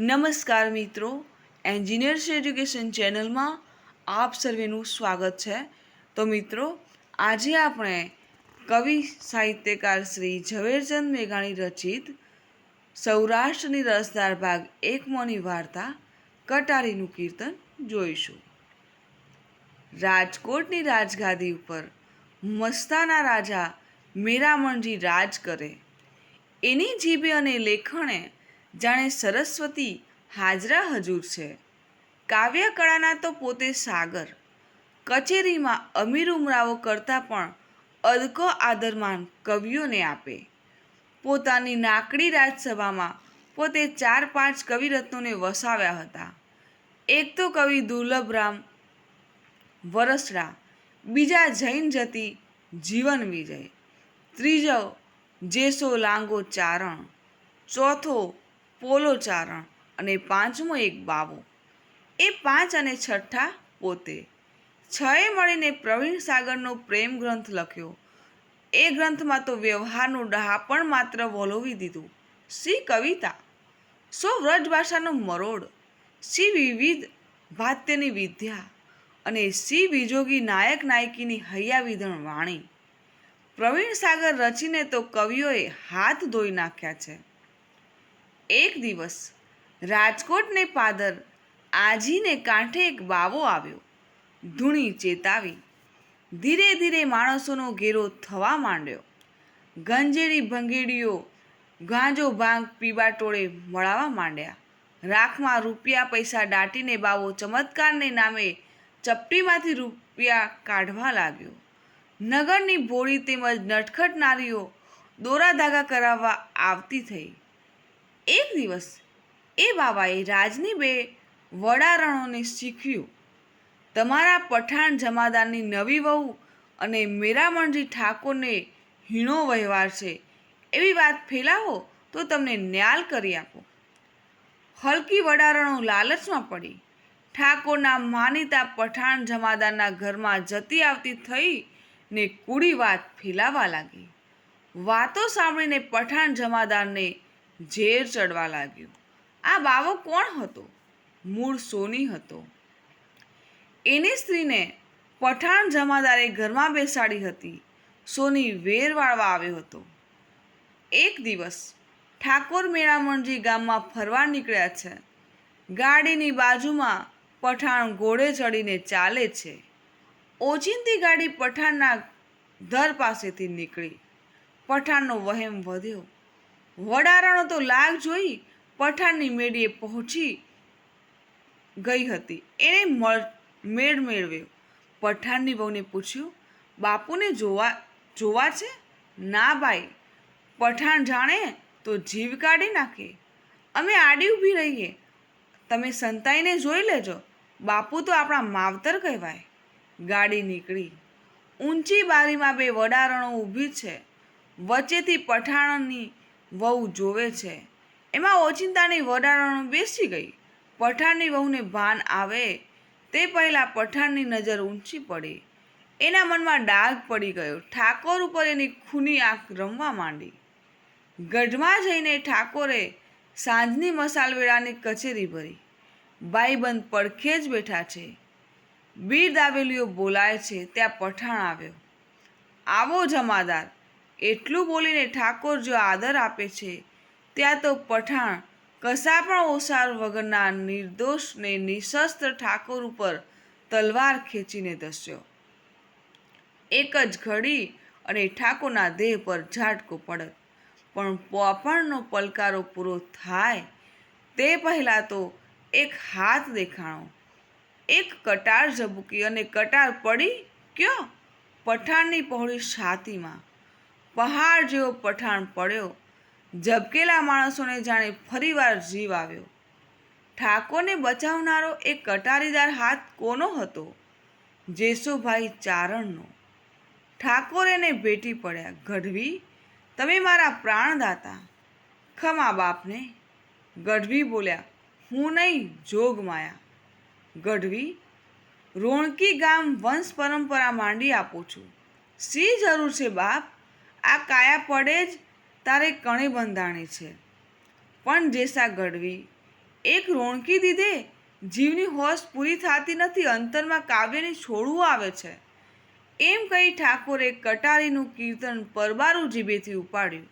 નમસ્કાર મિત્રો engineers education ચેનલમાં આપ સર્વેનું સ્વાગત છે. તો મિત્રો, આજે આપણે કવિ સાહિત્યકાર શ્રી ઝવેરચંદ મેઘાણી રચિત સૌરાષ્ટ્રની રસદાર ભાગ એકમોની વાર્તા, કટારીનું કીર્તન જોઈશું. રાજકોટની રાજગાદી ઉપર મસ્તાના રાજા મીરામણજી રાજ કરે. એની જીભે અને લેખણે જાણે સરસ્વતી હાજરા હજૂર છે. કાવ્યકળાના તો પોતે સાગર. કચેરીમાં અમીર ઉમરાવો કરતાં પણ અદકો આદરમાન કવિઓને આપે. પોતાની નાકડી રાજસભામાં પોતે ચાર પાંચ કવિરત્નોને વસાવ્યા હતા. એક તો કવિ દુર્લભરામ વરસડા, બીજા જૈન જતી જીવન વિજય, ત્રીજો જેસો લાંગો ચારણ, ચોથો પોલો ચારણ અને પાંચમો એક બાવો. એ પાંચ અને છઠ્ઠા પોતે. છએ મળીને પ્રવીણ સાગરનો પ્રેમ ગ્રંથ લખ્યો. એ ગ્રંથમાં તો વ્યવહારનું ડહાપણ માત્ર વલોવી દીધું. સી કવિતા. સો વ્રજ ભાષાનો મરોડ. સી વિવિધ ભાત્યની વિદ્યા. અને સી વિજોગી નાયક નાયકીની હૈયા વિધણ વાણી. પ્રવીણ સાગર રચીને તો કવિઓએ હાથ ધોઈ નાખ્યા છે. એક દિવસ રાજકોટને પાદર આજીને કાંઠે એક બાવો આવ્યો. ધૂણી ચેતાવી ધીરે ધીરે માણસોનો ઘેરો થવા માંડ્યો. ગંજેડી ભંગેડીઓ ગાંજો ભાંગ પીવા ટોળે મળાવા માંડ્યા. રાખમાં રૂપિયા પૈસા દાટીને બાવો ચમત્કારને નામે ચપટીમાંથી રૂપિયા કાઢવા લાગ્યો. નગરની ભોળી તેમજ નટખટ નારીઓ દોરા ધાગા કરાવવા આવતી થઈ. એક દિવસ એ બાબાએ રાજની બે વડારણોને શીખ્યું, તમારા પઠાણ જમાદારની નવી વહુ અને મેરામણજી ઠાકોરને હીણો વ્યવહાર છે. એવી વાત ફેલાવો તો તમને ન્યાલ કરી આપો. હલકી વડારણો લાલચમાં પડી. ઠાકોરના માનીતા પઠાણ જમાદારના ઘરમાં જતી આવતી થઈ ને કૂડી વાત ફેલાવા લાગી. વાતો સાંભળીને પઠાણ જમાદારને ઝેર ચડવા લાગ્યું. આ બાવો કોણ હતો? મૂળ સોની હતો. એની સ્ત્રીને પઠાણ જમાદારે ઘરમાં બેસાડી હતી. સોની વેર વાળવા આવ્યો હતો. એક દિવસ ઠાકોર મેળામણજી ગામમાં ફરવા નીકળ્યા છે. ગાડીની બાજુમાં પઠાણ ઘોડે ચડીને ચાલે છે. ઓચિંતી ગાડી પઠાણના ધર પાસેથી નીકળી. પઠાણનો વહેમ વધ્યો. વડારણો તો લાગ જોઈ પઠાણની મેળીએ પહોંચી ગઈ હતી. એણે મળ, મેળ મેળવ્યો. પઠાણની વહુને પૂછ્યું, બાપુને જોવા જોવા છે? ના ભાઈ પઠાણ જાણે તો જીવ કાઢી નાખે. અમે આડી ઊભી રહીએ. તમે સંતાઈને જોઈ લેજો. બાપુ તો આપણા માવતર કહેવાય. ગાડી નીકળી. ઊંચી બારીમાં બે વડારણો ઊભી છે. વચ્ચેથી પઠાણની વહુ જોવે છે. એમાં ઓચિંતાની વડારણો બેસી ગઈ. પઠાણની વહુને ભાન આવે. તે પહેલાં પઠાણની નજર ઊંચી પડી. એના મનમાં ડાઘ પડી ગયો. ઠાકોર ઉપર એની ખૂની આંખ રમવા માંડી. ગઢમાં જઈને ઠાકોરે સાંજની મસાલવેળાની કચેરી ભરી. ભાઈબંધ પડખે જ બેઠા છે. બીર દાવેલીઓ બોલાય છે. ત્યાં પઠાણ આવ્યો. આવો જમાદાર. એટલું બોલીને ઠાકોર જો આદર આપે છે, ત્યાં તો પઠાણ કશા પણ ઓસાર વગરના નિર્દોષને નિશસ્ત્ર ઠાકોર ઉપર તલવાર ખેંચીને ધસ્યો. એક જ ઘડી અને ઠાકોરના દેહ પર ઝાટકો પડત. પણ પોપણનો પલકારો પૂરો થાય તે પહેલાં તો એક હાથ દેખાણો. એક કટાર ઝબૂકી અને કટાર પડી ક્યો? પઠાણની પહોળી છાતીમાં પહાડ જેવો પઠાણ પડ્યો. ઝબકેલા માણસોને જાણે ફરીવાર જીવ આવ્યો. ઠાકોરને બચાવનારો એ કટારીદાર હાથ કોનો હતો? જેસુભાઈ ચારણનો. ઠાકોર એને ભેટી પડ્યા. ગઢવી, તમે મારા પ્રાણદાતા. ખમા બાપને. ગઢવી બોલ્યા, હું નહીં, જોગ માયા. ગઢવી, રોણકી ગામ વંશ પરંપરા માંડી આપું છું. સી જરૂર છે બાપ? આ કાયા પડે જ તારે કણે બંધાણી છે. પણ જેસા ગઢવી, એક રોણકી દીધે જીવની હોશ પૂરી થતી નથી, અંતરમાં કાવ્યને છોડવું આવે છે. એમ કહી ઠાકોરે કટારીનું કીર્તન પરબારું જીભેથી ઉપાડ્યું.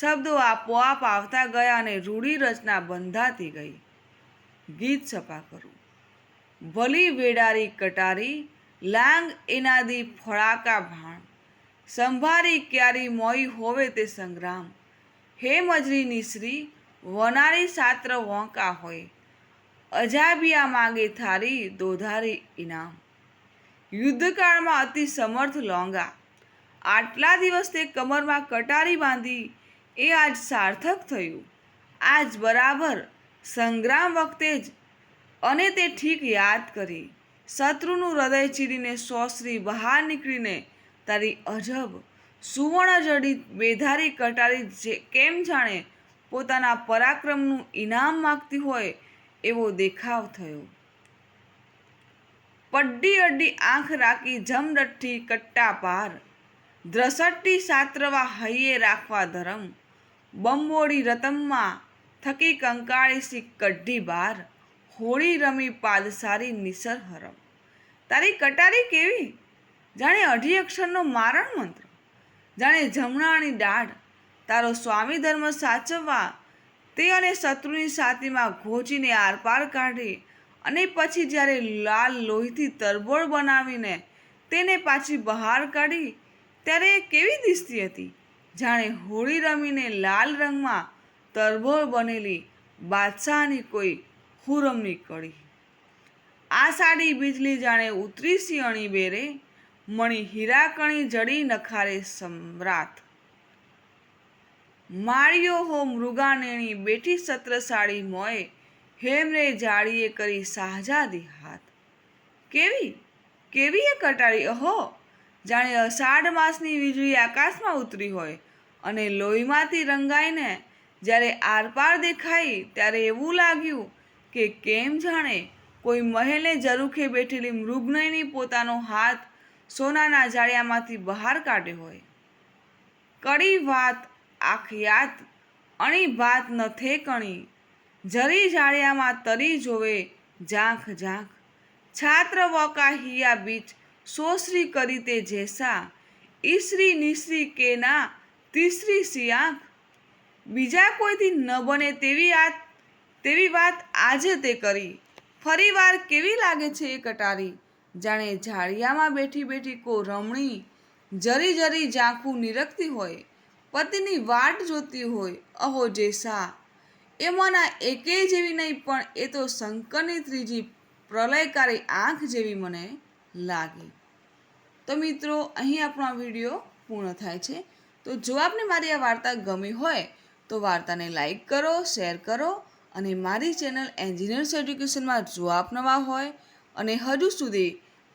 શબ્દો આપોઆપ આવતા ગયા અને રૂઢી રચના બંધાતી ગઈ. ગીત સપા કરું. ભલી વેડારી કટારી, લાંગ એનાદી ફળાકા ભાણ. સંભારી ક્યારી મોઈ હોવે તે સંગ્રામ. હે મજરી નિસરી વનારી સાત્ર વોંકા હોય. અજાબિયા માગે થારી દોધારી ઇનામ. યુદ્ધકાળમાં અતિ સમર્થ લોંગા. આટલા દિવસ તે કમરમાં કટારી બાંધી, એ આજ સાર્થક થયું. આજ બરાબર સંગ્રામ વખતે જ અને તે ઠીક યાદ કરી. શત્રુનું હૃદય ચીરીને સોસરી બહાર નીકળીને તારી અજબ, સુવર્ણ જડિત બેધારી કટારી જે કેમ જાણે પોતાના પરાક્રમનું ઇનામ માગતી હોય એવો દેખાવ થયો. પડ્ડી અડ્ડી આંખ રાખી જમડઠ્ઠી કટ્ટા પાર, દ્રસટ્ટી સાત્રવા હૈયે રાખવા ધરમ બંબોડી રતમમાં થકી કંકાળીસી કઢી બાર, હોળી રમી પાદસારી નિસર હરમ તારી કટારી કેવી? જાણે અઢી અક્ષરનો મારણ મંત્ર. જાણે જમણાની દાઢ. તારો સ્વામી ધર્મ સાચવવા. તે અને શત્રુની સાતીમાં ઘોચીને આરપાર કાઢી અને પછી જ્યારે લાલ લોહીથી તરબોળ બનાવીને તેને પાછી બહાર કાઢી, ત્યારે એ કેવી દિસતી હતી? જાણે હોળી રમીને લાલ રંગમાં તરબોળ બનેલી બાદશાહની કોઈ હુરમની કડી આ સાડી બીજલી જાણે ઉતરી સિંહણી બેરે. મણી હીરાકણી જડી નખારે સમ્રાટ. માળ્યો હો મૃગાનેણી બેઠી સત્રસાળી મોએ હેમરે જાળીએ કરી શાહજાદી હાથ. કેવી? કેવી એ કટારી? અહો! જાણે અષાઢ માસની વીજળી આકાશમાં ઉતરી હોય અને લોહીમાંથી રંગાઈને જ્યારે આરપાર દેખાઈ ત્યારે એવું લાગ્યું કે કેમ જાણે કોઈ મહેલે જરૂખે બેઠેલી મૃગનયની પોતાનો હાથ સોનાના જાળિયામાંથી બહાર કાઢ્યો હોય. કડી વાત આખિયાત અણી ભાત નથે કણી જરી જાળિયામાં તરી જોવે, ઝાંખ ઝાંખ. છાત્ર વકા હિયા બીચ, સોસરી કરી તે જેસા. ઈસરી નિસરી કે ના, તીસરી સિયાંખ બીજા કોઈથી ન બને તેવી આ તેવી વાત આજે તે કરી. ફરીવાર કેવી લાગે છે એ કટારી? જાણે ઝાડિયામાં બેઠી બેઠી કો રમણી જરી જરી ઝાંખું નિરખતી હોય, પતિની વાટ જોતી હોય, અહો જેસા. એમાંના એકેય જેવી નહીં, પણ એ તો શંકરની ત્રીજી પ્રલયકારી આંખ જેવી મને લાગી. તો મિત્રો, અહીં આપણો વીડિયો પૂર્ણ થાય છે. તો જો આપને મારી આ વાર્તા ગમી હોય, તો વાર્તાને લાઈક કરો, શેર કરો અને મારી ચેનલ એન્જિનિયર્સ એજ્યુકેશનમાં જો આપ નવા હોય અને હજુ સુધી